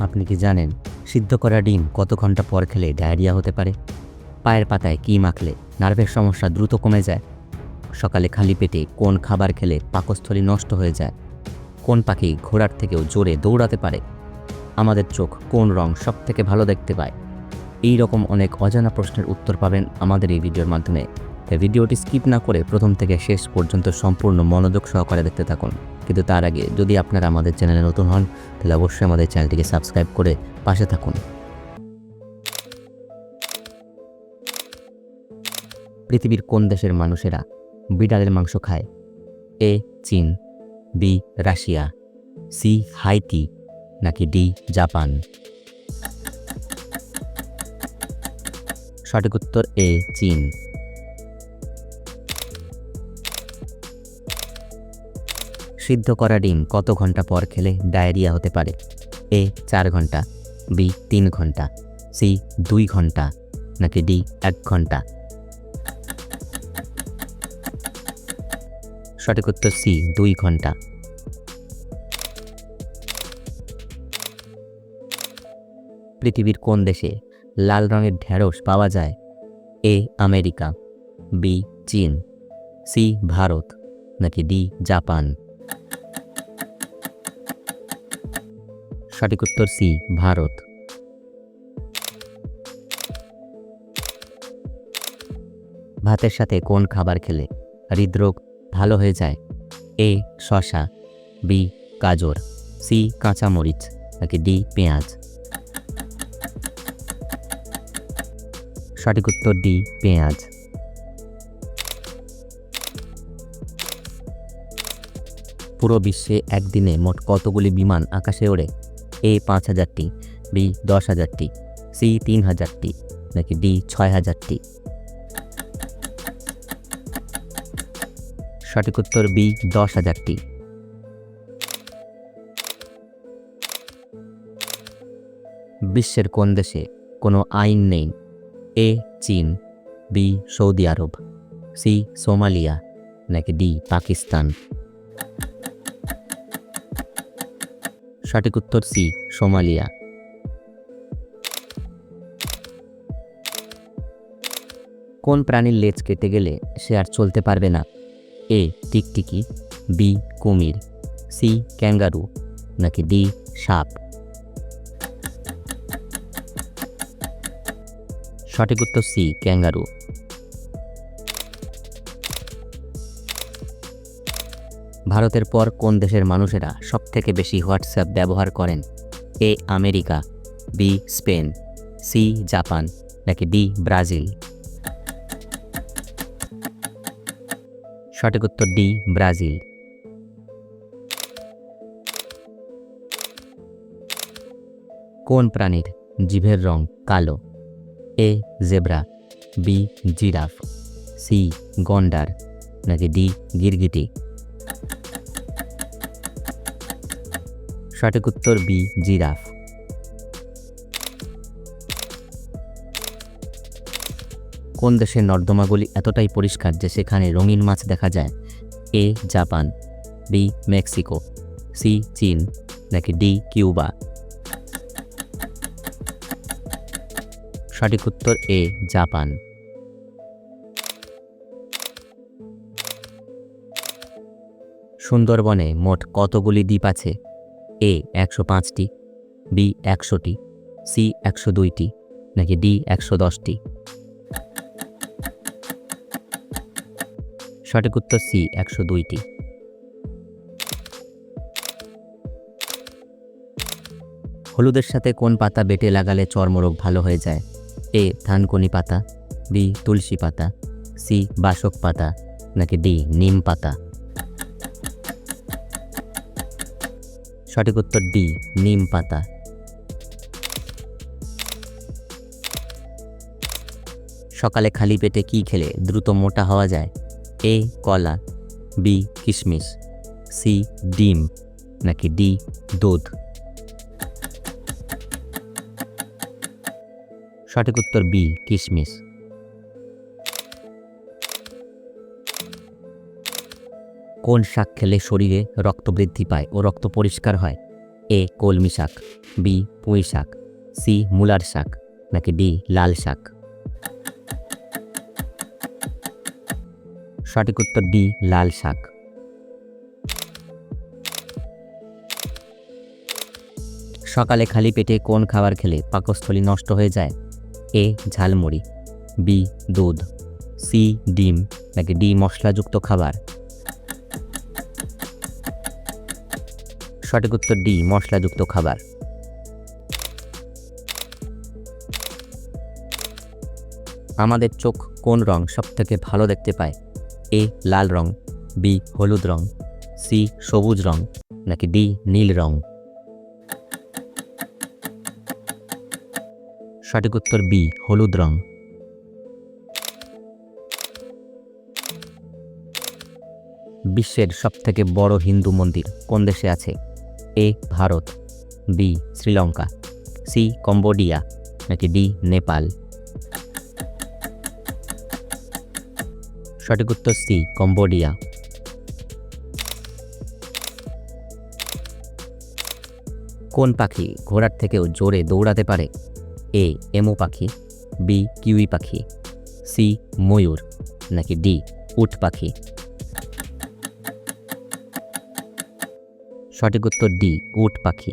আপনি কি জানেন, সিদ্ধ করা ডিম কত ঘণ্টা পর খেলে ডায়রিয়া হতে পারে? পায়ের পাতায় কী মাখলে নার্ভের সমস্যা দ্রুত কমে যায়? সকালে খালি পেটে কোন খাবার খেলে পাকস্থলী নষ্ট হয়ে যায়? কোন পাখি ঘোড়ার থেকেও জোরে দৌড়াতে পারে? আমাদের চোখ কোন রং সব থেকে ভালো দেখতে পায়? এই রকম অনেক অজানা প্রশ্নের উত্তর পাবেন আমাদের এই ভিডিওর মাধ্যমে। ভিডিওটি স্কিপ না করে প্রথম থেকে শেষ পর্যন্ত সম্পূর্ণ মনোযোগ সহকারে দেখতে থাকুন। কিন্তু তার আগে যদি আপনারা আমাদের চ্যানেলে নতুন হন, তাহলে অবশ্যই আমাদের চ্যানেলটিকে সাবস্ক্রাইব করে পাশে থাকুন। পৃথিবীর কোন দেশের মানুষেরা বিড়ালের মাংস খায়? এ, চীন, বি, রাশিয়া, সি, হাইতি, নাকি ডি, জাপান? সঠিক উত্তর এ, চীন। সিদ্ধ করা ডিম কত ঘণ্টা পর খেলে ডায়রিয়া হতে পারে? এ, চার ঘণ্টা। বি, তিন ঘণ্টা। সি, দুই ঘণ্টা। নাকি ডি, এক ঘণ্টা? সঠিক উত্তর সি, দুই ঘণ্টা। পৃথিবীর কোন দেশে লাল রঙের ঢেঁড়স পাওয়া যায়? A, America. বি, চীন। সি, ভারত। নাকি ডি, জাপান। সঠিক উত্তর সি, ভারত। ভাতের সাথে কোন খাবার খেলে হৃদরোগ ভালো হয়ে যায়? এ শশা বি, গাজর, সি, কাঁচামরিচ, নাকি ডি, পেঁয়াজ? সঠিক উত্তর ডি, পেঁয়াজ। পুরো বিশ্বে একদিনে মোট কতগুলি বিমান আকাশে ওড়ে? এ পাঁচ হাজারটি বি দশ হাজারটি সি তিন হাজারটি নাকি ডি ছয় হাজারটি সঠিক উত্তর বি দশ হাজারটি বিশ্বের কোন দেশে কোনো আইন নেই? এ চীন বি সৌদি আরব সি সোমালিয়া, নাকি ডি পাকিস্তান? সঠিক উত্তর সি, সোমালিয়া। কোন প্রাণীর লেজ কেটে গেলে সে আর চলতে পারবে না? এ, টিকটিকি, বি, কুমির, সি, ক্যাঙ্গারু, নাকি ডি, সাপ? সঠিক উত্তর সি, ক্যাঙ্গারু। ভারতের পর কোন দেশের মানুষেরা সবথেকে বেশি হোয়াটসঅ্যাপ ব্যবহার করেন? A, America, B, Spain, C, Japan, নাকি ডি, ব্রাজিল? সঠিক উত্তর ডি, ব্রাজিল। কোন প্রাণীর জিভের রং কালো? A, zebra, B, giraffe, C, গন্ডার, নাকি ডি, গিরগিটি? সঠিক উত্তর বি, জিরাফ। কোন দেশের নর্দমাগুলি এতটাই পরিষ্কার যে সেখানে রঙিন মাছ দেখা যায়? A, Japan, B, Mexico, C, চীন, নাকি ডি, কিউবা? সঠিক উত্তর এ, জাপান। সুন্দরবনে মোট কতগুলি দ্বীপ আছে? এ একশো পাঁচটি বি একশোটি সি একশো দুইটি, নাকি ডি একশো দশটি? সঠিক উত্তর সি একশো দুইটি। হলুদের সাথে কোন পাতা বেটে লাগালে চর্মরোগ ভালো হয়ে যায়? এ ধানকনি পাতা বি তুলসী পাতা সি বাসক পাতা, নাকি ডি নিম পাতা? সঠিক উত্তর ডি, নিম পাতা। সকালে খালি পেটে কি খেলে দ্রুত মোটা হওয়া যায়? এ, কলা, বি, কিশমিশ, সি, ডিম, নাকি ডি, দুধ? সঠিক উত্তর বি, কিশমিশ। কোন শাক খেলে শরীরে রক্ত বৃদ্ধি পায় ও রক্ত পরিষ্কার হয়? এ, কলমি শাক, বি, পুঁই শাক, সি, মূলার শাক, নাকি ডি, লাল শাক? সঠিক উত্তর ডি, লাল শাক। সকালে খালি পেটে কোন খাবার খেলে পাকস্থলী নষ্ট হয়ে যায়? এ, ঝালমুড়ি, বি, দুধ, সি, ডিম, নাকি ডি, মশলাযুক্ত খাবার? সঠিক উত্তর ডি, মশলাযুক্ত খাবার। আমাদের চোখ কোন রং সবথেকে ভালো দেখতে পায়? এ, লাল রং, বি, হলুদ রং, সি, সবুজ রং, নাকি ডি, নীল রং? সঠিক উত্তর বি, হলুদ রং। বিশ্বের সবথেকে বড় হিন্দু মন্দির কোন দেশে আছে? A Bharat, B Sri Lanka, C Cambodia, নাকি ডি নেপাল? সঠিক উত্তর সি কম্বোডিয়া। কোন পাখি ঘোড়ার থেকেও জোরে দৌড়াতে পারে? এ এমু পাখি, বি কিউই পাখি, সি ময়ূর, নাকি ডি উট পাখি? সঠিক উত্তর ডি, উট পাখি।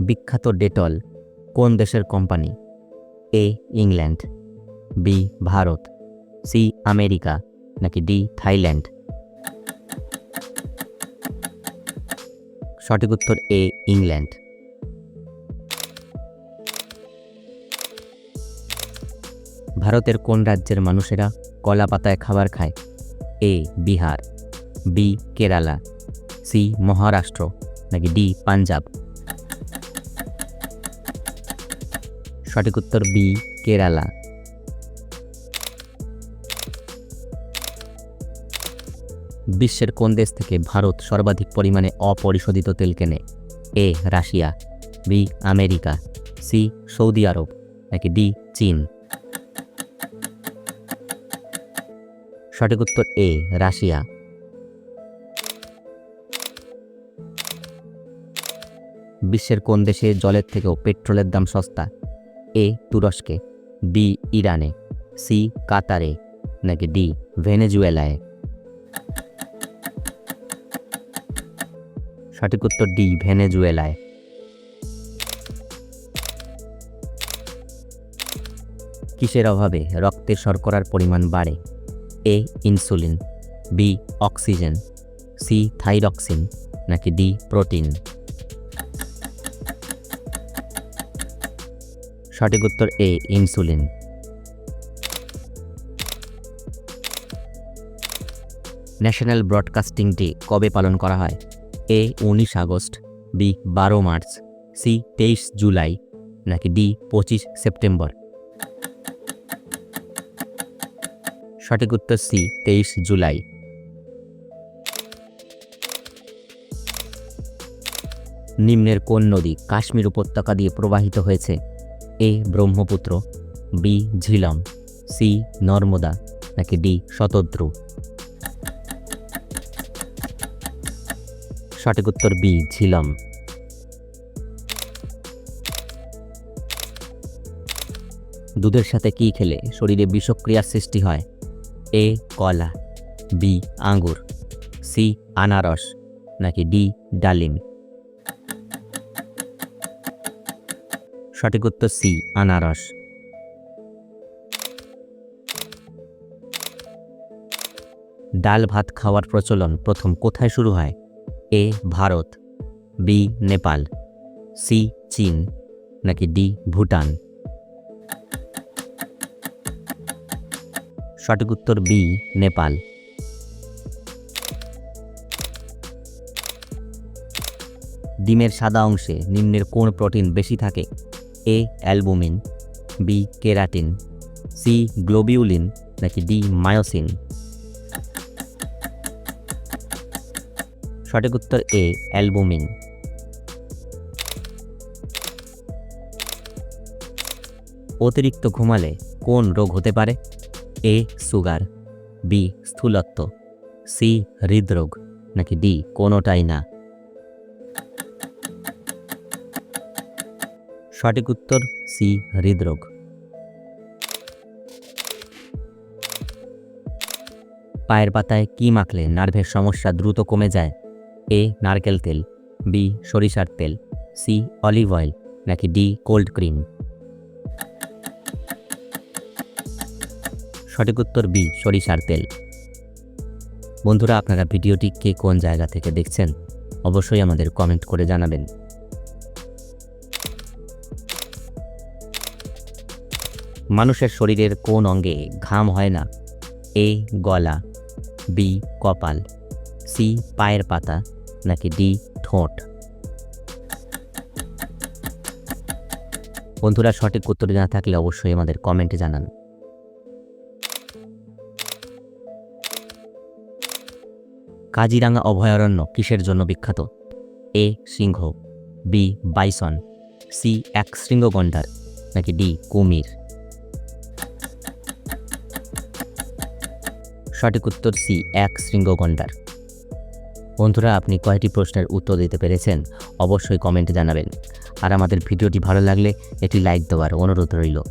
বিখ্যাত ডেটল কোন দেশের company? A, England, B, Bharat, C, America, নাকি ডি, থাইল্যান্ড? সঠিক উত্তর এ, ইংল্যান্ড। ভারতের কোন রাজ্যের মানুষেরা কলা পাতায় খাবার খায়? A Bihar B Kerala C Maharashtra নাকি ডি পাঞ্জাব সঠিক উত্তর বি কেরালা বিশ্বের কোন দেশ থেকে ভারত সর্বাধিক পরিমাণে অপরিশোধিত তেল কেনে? A Russia B America C Saudi আরব, নাকি ডি চীন? সঠিক উত্তর এ, রাশিয়া। বিশ্বের কোন দেশে জলের থেকেও পেট্রোলের দাম সস্তা? এ, তুরস্কে। বি, ইরানে। সি, কাতারে। নাকি ডি, ভেনেজুয়েলায়। সঠিক উত্তর ডি, ভেনেজুয়েলায়। কিসের অভাবে রক্তে শর্করার পরিমাণ বাড়ে? A insulin B oxygen C thyroxine নাকি ডি প্রোটিন সঠিক উত্তর A insulin national broadcasting day কবে পালন করা হয়? এ উনিশ আগস্ট বি বারো মার্চ সি তেইশ জুলাই, নাকি ডি পঁচিশ সেপ্টেম্বর? সঠিক উত্তর সি, তেইশ জুলাই। নিম্নের কোন নদী কাশ্মীর উপত্যকা দিয়ে প্রবাহিত হয়েছে? A, Brahmaputra, B, Jhelum, C, Narmada, নাকি ডি, শতদ্রু? সঠিক উত্তর বি, ঝিলম। দুধের সাথে কি খেলে শরীরে বিষক্রিয়ার সৃষ্টি হয়? এ কলা, বি আঙ্গুর, সি আনারস, নাকি ডি ডালিম? সঠিক উত্তর সি, আনারস। ডাল ভাত খাওয়ার প্রচলন প্রথম কোথায় শুরু হয়? A Bharat, B Nepal, C চীন, নাকি ডি ভুটান? সঠিক উত্তর বি, নেপাল। ডিমের সাদা অংশে নিম্নের কোন প্রোটিন বেশি থাকে? A, albumin, B, keratin, C, globulin, নাকি ডি, মায়োসিন? সঠিক উত্তর এ, অ্যালবুমিন। অতিরিক্ত ঘুমালে কোন রোগ হতে পারে? এ সুগার, বি স্থূলত্ব, সি হৃদরোগ, নাকি ডি কোনোটাই না? সঠিক উত্তর, সি হৃদরোগ। পায়ের পাতায় কি মাখলে নার্ভের সমস্যা দ্রুত কমে যায়? এ নারকেল তেল, বি সরিষার তেল, সি অলিভ অয়েল, নাকি ডি কোল্ড ক্রিম? সঠিক উত্তর বি, সরিষার তেল। বন্ধুরা, আপনারা ভিডিওটি কে কোন জায়গা থেকে দেখছেন, অবশ্যই আমাদের কমেন্ট করে জানাবেন। মানুষের শরীরের কোন অঙ্গে ঘাম হয় না? এ, গলা, বি, কপাল, সি, পায়ের পাতা, নাকি ডি, ঠোঁট? বন্ধুরা, সঠিক উত্তর না থাকলে অবশ্যই আমাদের কমেন্টে জানান। কাজিরাঙ্গা অভয়ারণ্য কিসের জন্য বিখ্যাত? এ, সিংহ, বি, বাইসন, সি, এক শৃঙ্গ গন্ডার নাকি ডি, কুমির? সঠিক উত্তর সি, এক শৃঙ্গ গন্ডার বন্ধুরা, আপনি কয়টি প্রশ্নের উত্তর দিতে পেরেছেন অবশ্যই কমেন্টে জানাবেন। আর আমাদের ভিডিওটি ভালো লাগলে একটি লাইক দেওয়ার অনুরোধ রইল।